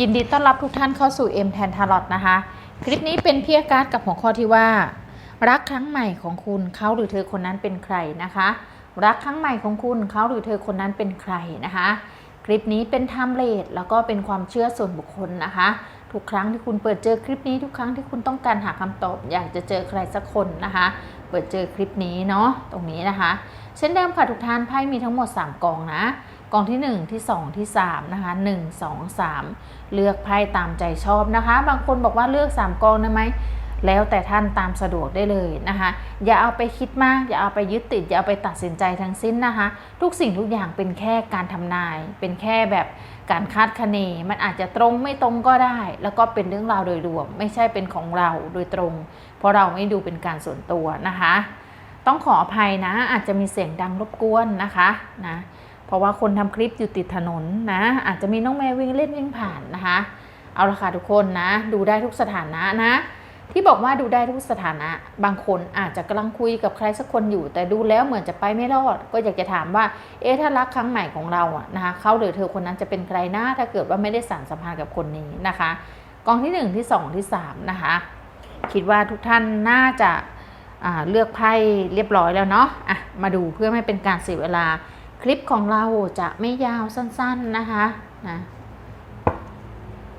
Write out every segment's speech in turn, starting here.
ยินดีต้อนรับทุกท่านเข้าสู่ M แทนทารอตนะคะ คลิปนี้เป็นเพียการ์ดกับหัวข้อที่ว่า รักครั้งใหม่ของคุณเขาหรือเธอคนนั้นเป็นใครนะคะ รักครั้งใหม่ของคุณเขาหรือเธอคนนั้นเป็นใครนะคะ คลิปนี้เป็นไทม์เลทแล้วก็เป็นความเชื่อส่วนบุคคลนะคะ ทุกครั้งที่คุณเปิดเจอคลิปนี้ทุกครั้งที่คุณต้องการหาคำตอบ อยากจะเจอใครสักคนนะคะ เปิดเจอคลิปนี้เนาะตรงนี้นะคะ เช่นเดิมค่ะทุกท่านไพ่มีทั้งหมด 3กองนะ กองที่ 1 ที่ 2 ที่ 3 นะคะ 1 2 3 เลือกไพ่ตามใจชอบนะคะ บางคนบอกว่าเลือก 3 กองได้ไหมแล้วแต่ท่านตามสะดวกได้เลยนะคะ อย่าเอาไปคิดมาก อย่าเอาไปยึดติด อย่าเอาไปตัดสินใจทั้งสิ้นนะคะ ทุกสิ่งทุกอย่างเป็นแค่การทำนาย เป็นแค่แบบการคาดคะเน มันอาจจะตรงไม่ตรงก็ได้ แล้วก็เป็นเรื่องราวโดยรวม ไม่ใช่เป็นของเราโดยตรง เพราะเราไม่ดูเป็นการส่วนตัวนะคะ ต้องขออภัยนะ อาจจะมีเสียงดังรบกวนนะคะนะ ราะว่าคนทำคลิปอยู่ติดถนนนะ อาจจะมีน้องแมววิ่งเล่นวิ่งผ่านนะคะ เอาละค่ะทุกคนนะ ดูได้ทุกสถานะนะ ที่บอกว่าดูได้ทุกสถานะ บางคนอาจจะกำลังคุยกับใครสักคนอยู่ แต่ดูแล้วเหมือนจะไปไม่รอด ก็อยากจะถามว่า เอ๊ะถ้ารักครั้งใหม่ของเราอะนะคะเขาหรือเธอคนนั้นจะเป็นใครนะถ้าเกิดว่าไม่ได้สานสัมพันธ์กับคนนี้นะคะ กองที่หนึ่งที่สองที่สามนะคะ คิดว่าทุกท่านน่าจะเลือกไพ่เรียบร้อยแล้วเนาะอะมาดูเพื่อไม่เป็นการเสียเวลา คลิปของเราจะไม่ยาวสั้นๆนะคะนะ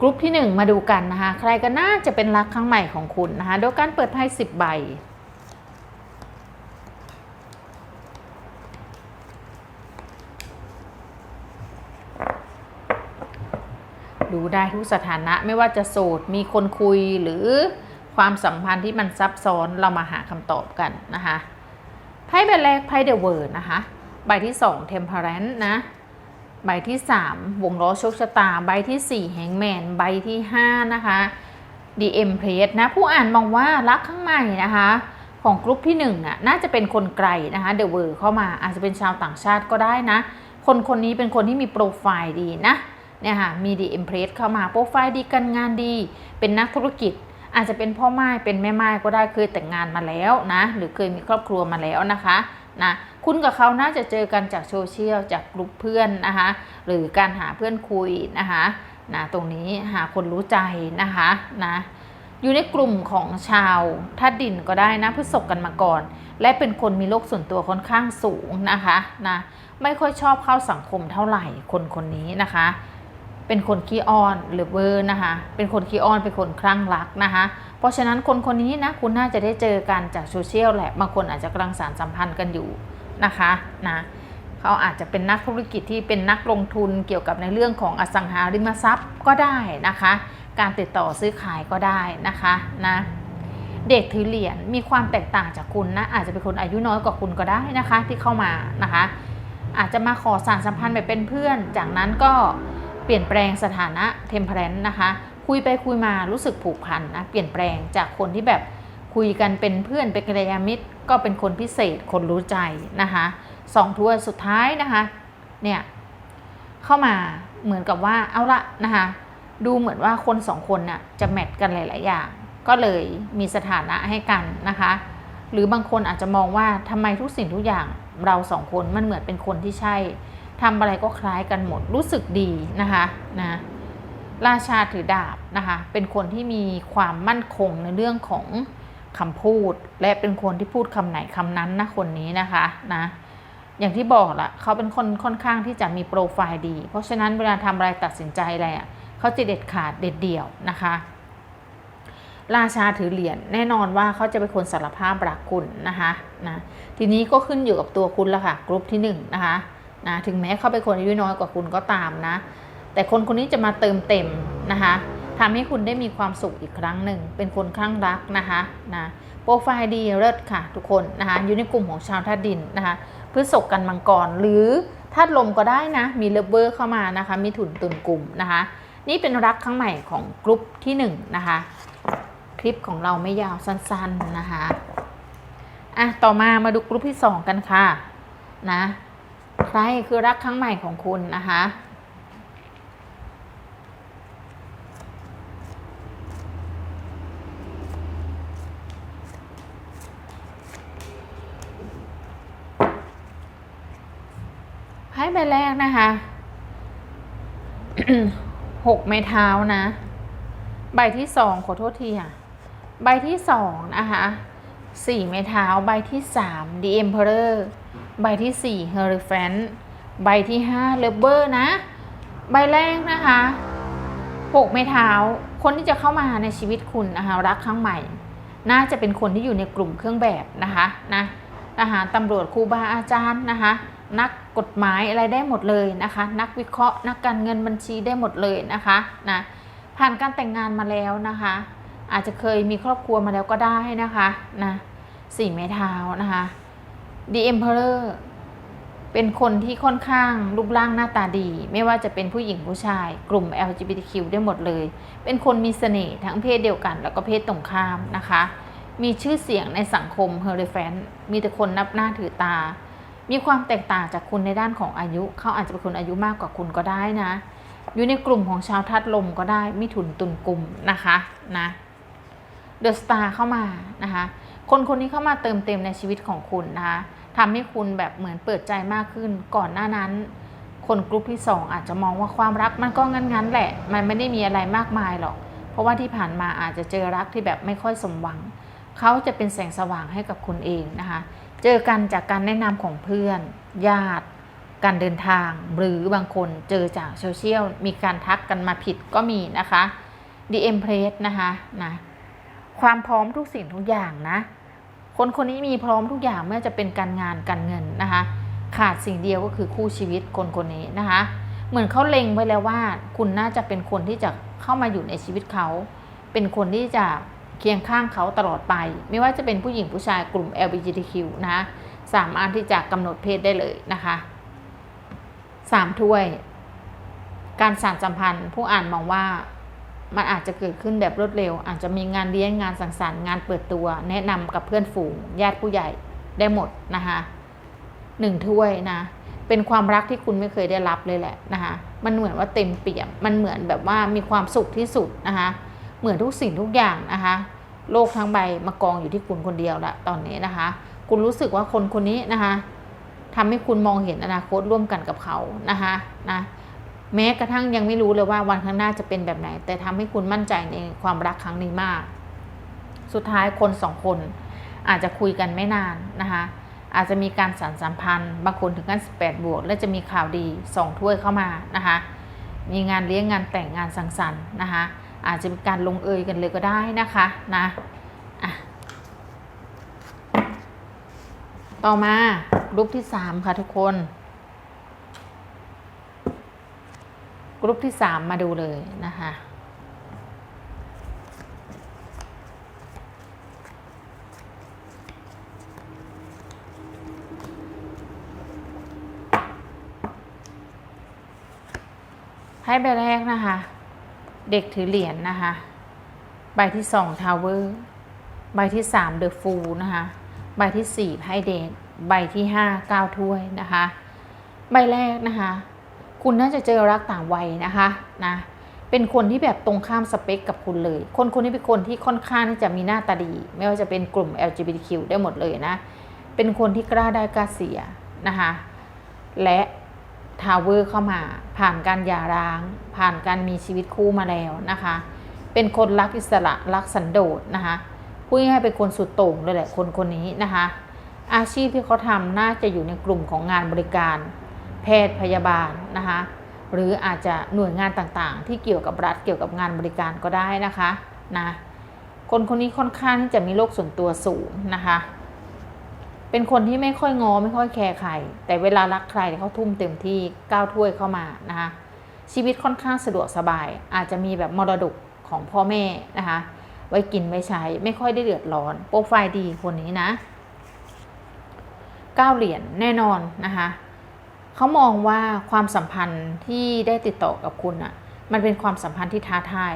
กลุ่มที่ 1 มาดูกันนะคะ ใครก็น่าจะเป็นรักครั้งใหม่ของคุณนะคะ โดยการเปิดไพ่10 ใบ ดูได้ทุกสถานะไม่ว่าจะโสด มีคนคุยหรือความสัมพันธ์ที่มันซับซ้อนเรามาหาคำตอบกันนะคะ ไพ่ใบแรกไพ่เดอะเวิร์นะคะ ใบที่ 2 Temperance นะ ใบที่ 3 วงล้อโชคชะตา ใบที่ 4แฮงแมน ใบที่ 5 นะคะ The Empress นะ ผู้อ่านมองว่ารักข้างในนะคะ ของกลุ่มที่1น่ะน่าจะเป็นคนไกลนะคะเดอะเวิร์เข้ามาอาจจะเป็นชาวต่างชาติก็ได้นะ คนคนนี้เป็นคนที่มีโปรไฟล์ดีนะเนี่ยค่ะมี The Empress เข้ามาโปรไฟล์ดีการงานดี เป็นนักธุรกิจ อาจจะเป็นพ่อไม้เป็นแม่ไม้ก็ได้เคยแต่งงานมาแล้วนะ หรือเคยมีครอบครัวมาแล้วนะคะ นะคุณกับเขาน่าจะเจอกันจากโซเชียลจากกลุ่มเพื่อนนะคะหรือการหาเพื่อนคุยนะคะนะตรงนี้หาคนรู้ใจนะคะนะอยู่ในกลุ่มของชาวธาตุดินก็ได้นะพฤษกกันมาก่อน และเป็นคนมีโลกส่วนตัวค่อนข้างสูงนะคะนะไม่ค่อยชอบเข้าสังคมเท่าไหร่คนคนนี้นะคะ เป็นคนขี้อ้อนหรือเบอร์นะคะ เป็นคนขี้อ้อนเป็นคนคลั่งรักนะคะ เพราะฉะนั้นคนคนนี้นะคุณน่าจะได้เจอกันจากโซเชียลแหละบางคนอาจจะกำลังสารสัมพันธ์กันอยู่นะคะนะเขาอาจจะเป็นนักธุรกิจที่เป็นนักลงทุนเกี่ยวกับในเรื่องของอสังหาริมทรัพย์ก็ได้นะคะ การติดต่อซื้อขายก็ได้นะคะนะเด็กถือเหรียญมีความแตกต่างจากคุณนะอาจจะเป็นคนอายุน้อยกว่าคุณก็ได้นะคะที่เข้ามานะคะ อาจจะมาขอสารสัมพันธ์แบบเป็นเพื่อน จากนั้นก็ เปลี่ยนแปลงสถานะเทมเพลนนะคะ คุยไปคุยมารู้สึกผูกพันนะ เปลี่ยนแปลงจากคนที่แบบคุยกันเป็นเพื่อนเป็นกัลยาณมิตร ก็เป็นคนพิเศษคนรู้ใจนะคะสองถ้วยสุดท้ายนะคะ เนี่ยเข้ามาเหมือนกับว่าเอาละนะคะดูเหมือนว่าคนสองคนน่ะจะแมทกันหลาย ๆ อย่าง ก็เลยมีสถานะให้กันนะคะ หรือบางคนอาจจะมองว่าทำไมทุกสิ่งทุกอย่างเราสองคนมันเหมือนเป็นคนที่ใช่ ทำอะไรก็คล้ายกันหมดรู้สึกดีนะคะนะราชาถือดาบนะคะเป็นคนที่มีความมั่นคงในเรื่องของคำพูด และเป็นคนที่พูดคำไหนคำนั้นนะคนนี้นะคะนะอย่างที่บอกละเขาเป็นคนค่อนข้างที่จะมีโปรไฟล์ดี เพราะฉะนั้นเวลาทำอะไรตัดสินใจอะไรอะเขาจะเด็ดขาดเด็ดเดี่ยวนะคะ ราชาถือเหรียญแน่นอนว่าเขาจะเป็นคนสารภาพรักคุณนะคะนะทีนี้ก็ขึ้นอยู่กับตัวคุณแล้วค่ะกลุ่มที่1นงนะคะ นะถึงแม้เขาเป็นคนอายุน้อยกว่าคุณก็ตามนะ แต่คนคนนี้จะมาเติมเต็มนะคะทำให้คุณได้มีความสุขอีกครั้งหนึ่ง เป็นคนคลั่งรักนะคะนะโปรไฟล์ดีเลิศค่ะ ทุกคนนะคะอยู่ในกลุ่มของชาวธาตุดินนะคะพฤษกกันมังกรหรือธาตุลมก็ได้นะ มีเลเวอร์เข้ามานะคะ มีถุนตุนกลุ่มนะคะ นี่เป็นรักครั้งใหม่ของกลุ่มที่1นงนะคะ คลิปของเราไม่ยาวสั้นๆนะคะอะต่อมามาดูกลุ่มที่ 2 กันค่ะนะ ใครคือรักครั้งใหม่ของคุณนะคะไพ่ใบแรกนะคะหกไม้เท้านะ ใบที่สองขอโทษทีอะ ใบที่สองนะคะสี่ไม้เท้า ใบที่สาม The Emperor ใบที่สี่ h e r o p h a n t ใบที่ห้า Lover นะ ใบแรกนะคะหกไม้เท้า คนที่จะเข้ามาในชีวิตคุณนะคะรักครั้งใหม่ น่าจะเป็นคนที่อยู่ในกลุ่มเครื่องแบบนะคะนะทหารตำรวจครูบาอาจารย์นะคะนักกฎหมายอะไรได้หมดเลยนะคะ นักวิเคราะห์ นักการเงินบัญชีได้หมดเลยนะคะนะผ่านการแต่งงานมาแล้วนะคะ อาจจะเคยมีครอบครัวมาแล้วก็ได้นะคะนะสี่ไม้เท้านะคะ The Emperor เป็นคนที่ค่อนข้างรูปร่างหน้าตาดี ไม่ว่าจะเป็นผู้หญิงผู้ชาย กลุ่ม LGBTQ ได้หมดเลย เป็นคนมีเสน่ห์ทั้งเพศเดียวกัน แล้วก็เพศตรงข้ามนะคะ มีชื่อเสียงในสังคมเฮอร์เรฟนมีแต่คนนับหน้าถือตา มีความแตกต่างจากคุณในด้านของอายุ เขาอาจจะเป็นคนอายุมากกว่าคุณก็ได้นะ อยู่ในกลุ่มของชาวทัดลมก็ได้มิถุนตุนกลุ่มนะคะนะเดอะสตาร์เข้ามานะคะคนคนนี้เข้ามาเติมเต็มในชีวิตของคุณนะคะ ทำให้คุณแบบเหมือนเปิดใจมากขึ้น ก่อนหน้านั้น คนกลุ่มที่สองอาจจะมองว่าความรักมันก็งั้นๆแหละ มันไม่ได้มีอะไรมากมายหรอก เพราะว่าที่ผ่านมาอาจจะเจอรักที่แบบไม่ค่อยสมหวัง เขาจะเป็นแสงสว่างให้กับคุณเองนะคะ เจอกันจากการแนะนำของเพื่อน ญาติ การเดินทาง หรือบางคนเจอจากโซเชียล มีการทักกันมาผิดก็มีนะคะ The Empress นะคะนะ ความพร้อมทุกสิ่งทุกอย่างนะ คนคนนี้มีพร้อมทุกอย่างไม่ว่าจะเป็นการงานการเงินนะคะ ขาดสิ่งเดียวก็คือคู่ชีวิตคนคนนี้นะคะ เหมือนเขาเล็งไว้แล้วว่า คุณน่าจะเป็นคนที่จะเข้ามาอยู่ในชีวิตเขา เป็นคนที่จะเคียงข้างเขาตลอดไป ไม่ว่าจะเป็นผู้หญิงผู้ชายกลุ่ม LGBTQ นะ สามารถที่จะกำหนดเพศได้เลยนะคะสามถ้วย การสานสัมพันธ์ ผู้อ่านมองว่า มันอาจจะเกิดขึ้นแบบรวดเร็ว อาจจะมีงานเลี้ยงงานสังสรรค์งานเปิดตัว แนะนำกับเพื่อนฝูง ญาติผู้ใหญ่ได้หมดนะคะหนึ่งถ้วยนะ เป็นความรักที่คุณไม่เคยได้รับเลยแหละนะคะมันเหมือนว่าเต็มเปี่ยม มันเหมือนแบบว่ามีความสุขที่สุดนะคะเหมือนทุกสิ่งทุกอย่างนะคะโลกทั้งใบมากองอยู่ที่คุณคนเดียวละตอนนี้นะคะ คุณรู้สึกว่าคนคนนี้นะคะทำให้คุณมองเห็นอนาคตร่วมกันกับเขานะคะนะ แม้กระทั่งยังไม่รู้เลยว่าวันข้างหน้าจะเป็นแบบไหน แต่ทำให้คุณมั่นใจในความรักครั้งนี้มาก สุดท้ายคนสองคนอาจจะคุยกันไม่นานนะคะอาจจะมีการสานสัมพันธ์ บางคนถึงกัน18 บวก และจะมีข่าวดีสองถ้วยเข้ามานะคะมีงานเลี้ยงงานแต่งงานสังสรรค์นะคะอาจจะมีการลงเอยกันเลยก็ได้นะคะนะะต่อมารูปที่สามค่ะทุกคน กรุ๊ปที่สามมาดูเลยนะคะให้ใบแรกนะคะ เด็กถือเหรียญนนะคะ ใบที่สองทาวเวอร์ใบที่สามเดอะฟูนะคะ ใบที่สี่ไพ่เดทใบที่ห้าก้าวถ้วยนะคะ ใบแรกนะคะ คุณน่าจะเจอรักต่างวัยนะคะนะเป็นคนที่แบบตรงข้ามสเปคกับคุณเลย คนคนนี้เป็นคนที่ค่อนข้างที่จะมีหน้าตาดี ไม่ว่าจะเป็นกลุ่ม LGBTQ ได้หมดเลยนะ เป็นคนที่กล้าได้กล้าเสียนะคะ และทาวเวอร์เข้ามา ผ่านการหย่าร้าง ผ่านการมีชีวิตคู่มาแล้วนะคะ เป็นคนรักอิสระรักสันโดษนะคะพูดง่ายๆเป็นคนสุดโต่งเลยแหละคนคนนี้นะคะ อาชีพที่เขาทำน่าจะอยู่ในกลุ่มของงานบริการ แพทย์พยาบาลนะคะหรืออาจจะหน่วยงานต่างๆ ที่เกี่ยวกับรัฐเกี่ยวกับงานบริการก็ได้นะคะนะคนคนนี้ค่อนข้างที่จะมีโลกส่วนตัวสูงนะคะ เป็นคนที่ไม่ค่อยงอไม่ค่อยแคร์ใคร แต่เวลารักใครเขาทุ่มเต็มที่ก้าวถ้วยเข้ามานะคะชีวิตค่อนข้างสะดวกสบาย อาจจะมีแบบมรดกของพ่อแม่นะคะ ไว้กินไว้ใช้ไม่ค่อยได้เดือดร้อน โปรไฟล์ดีคนนี้นะเก้าเหรียญแน่นอนนะคะ เขามองว่าความสัมพันธ์ที่ได้ติดต่อกับคุณอะ่ะมันเป็นความสัมพันธ์ที่ท้าทาย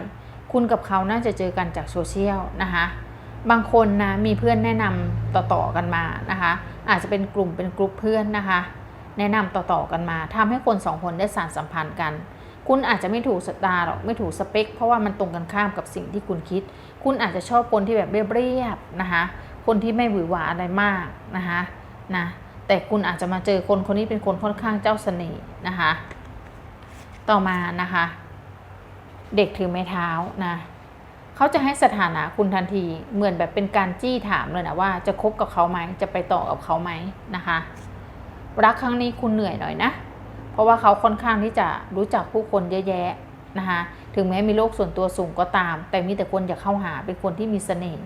คุณกับเขาน่าจะเจอกันจากโซเชียลนะคะ บางคนนะมีเพื่อนแนะนำต่อๆกันมานะคะ อาจจะเป็นกลุ่มเป็นกลุ่มเพื่อนนะคะ แนะนำต่อๆกันมาทำให้คนสองคนได้สานสัมพันธ์กัน คุณอาจจะไม่ถูกสตาร์หรอกไม่ถูกสเปค เพราะว่ามันตรงกันข้ามกับสิ่งที่คุณคิด คุณอาจจะชอบคนที่แบบเรียบๆนะคะ คนที่ไม่หวือหวาอะไรมากนะคะนะ แต่คุณอาจจะมาเจอคนคนนี้เป็นคนค่อนข้างเจ้าเสน่ห์นะคะ ต่อมานะคะ เด็กถือไม้เท้านะเขาจะให้สถานะคุณทันทีเหมือนแบบเป็นการจี้ถามเลยนะว่าจะคบกับเขาไหมจะไปต่อกับเขาไหมนะคะ รักครั้งนี้คุณเหนื่อยหน่อยนะ เพราะว่าเขาค่อนข้างที่จะรู้จักผู้คนเยอะแยะนะคะถึงแม้มีโลกส่วนตัวสูงก็ตาม แต่มีแต่คนอยากเข้าหาเป็นคนที่มีเสน่ห์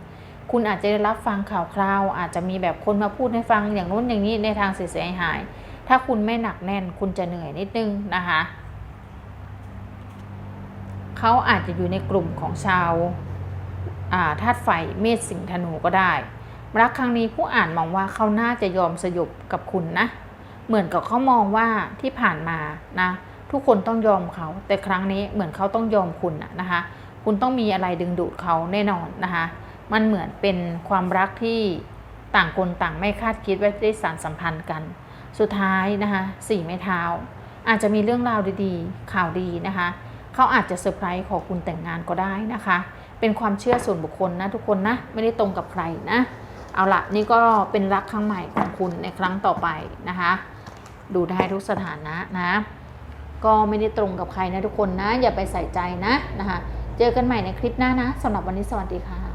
คุณอาจจะได้รับฟังข่าวคราว อาจจะมีแบบคนมาพูดให้ฟังอย่างนู้นอย่างนี้ในทางเสียหาย ถ้าคุณไม่หนักแน่น คุณจะเหนื่อยนิดนึงนะคะเขาอาจจะอยู่ในกลุ่มของชาวาธาตุไฟเมษสิงห์ธนูก็ได้รักครั้งนี้ผู้อ่านมองว่าเขาน่าจะยอมสยบกับคุณนะ เหมือนกับเขามองว่าที่ผ่านมานะทุกคนต้องยอมเขาแต่ครั้งนี้เหมือนเขาต้องยอมคุณนะนะคะ คุณต้องมีอะไรดึงดูดเขาแน่นอนนะคะ มันเหมือนเป็นความรักที่ต่างคนต่างไม่คาดคิดว่าได้สารสัมพันธ์กัน สุดท้ายนะคะสี่ไม้เท้า อาจจะมีเรื่องราวดีๆ ข่าวดีนะคะเขาอาจจะเซอร์ไพรส์ขอคุณแต่งงานก็ได้นะคะ เป็นความเชื่อส่วนบุคคลนะทุกคนนะไม่ได้ตรงกับใครนะเอาละนี่ก็เป็นรักครั้งใหม่ของคุณในครั้งต่อไปนะคะ ดูได้ทุกสถานะนะ ก็ไม่ได้ตรงกับใครนะทุกคนนะ อย่าไปใส่ใจนะนะคะ เจอกันใหม่ในคลิปหน้านะสำหรับวันนี้สวัสดีค่ะ